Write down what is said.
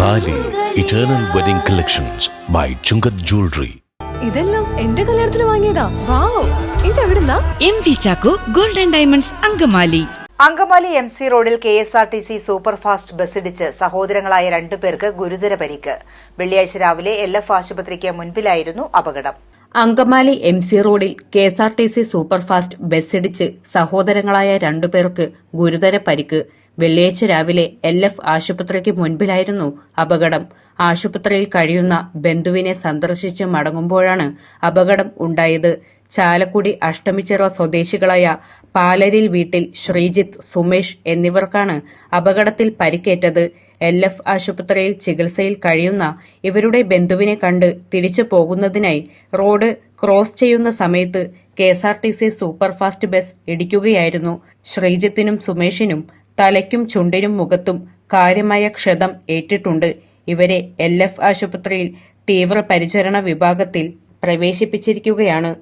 Thali eternal wedding collections by Chungath jewellery ഇതെല്ലാം എന്റെ കല്യാണത്തിന് വാങ്ങിയതാ. Wow. ഇതെവിടുന്നാ? M V Chacko golden diamonds Angamaly. Angamaly M C റോഡിൽ K S R T C super fast ബസ്സിടിച്ച് സഹോദരങ്ങളായ രണ്ടുപേർക്ക് ഗുരുതര പരിക്ക്. വെള്ളിയാഴ്ച രാവിലെ എൽ എഫ് ആശുപത്രിക്ക് മുൻപിലായിരുന്നു അപകടം. അങ്കമാലി എം സി റോഡിൽ K S R T C superfast ബസ്സിടിച്ച് സഹോദരങ്ങളായ രണ്ടുപേർക്ക് ഗുരുതര പരിക്ക്. വെള്ളിയാഴ്ച രാവിലെ എൽ എഫ് ആശുപത്രിക്ക് മുൻപിലായിരുന്നു അപകടം. ആശുപത്രിയിൽ കഴിയുന്ന ബന്ധുവിനെ സന്ദർശിച്ച് മടങ്ങുമ്പോഴാണ് അപകടം ഉണ്ടായത്. ചാലക്കുടി അഷ്ടമിച്ചിറ സ്വദേശികളായ പാലരിൽ വീട്ടിൽ ശ്രീജിത്ത് സുമേഷ് എന്നിവർക്കാണ് അപകടത്തിൽ പരിക്കേറ്റത്. എൽ എഫ് ആശുപത്രിയിൽ ചികിത്സയിൽ കഴിയുന്ന ഇവരുടെ ബന്ധുവിനെ കണ്ട് തിരിച്ചു പോകുന്നതിനായി റോഡ് ക്രോസ് ചെയ്യുന്ന സമയത്ത് K S R T C superfast bus ഇടിക്കുകയായിരുന്നു. ശ്രീജിത്തിനും സുമേഷിനും തലയ്ക്കും ചുണ്ടിനും മുഖത്തും കാര്യമായ ക്ഷതം ഏറ്റിട്ടുണ്ട്. ഇവരെ എൽ എഫ് ആശുപത്രിയിൽ തീവ്രപരിചരണ വിഭാഗത്തിൽ പ്രവേശിപ്പിച്ചിരിക്കുകയാണ്.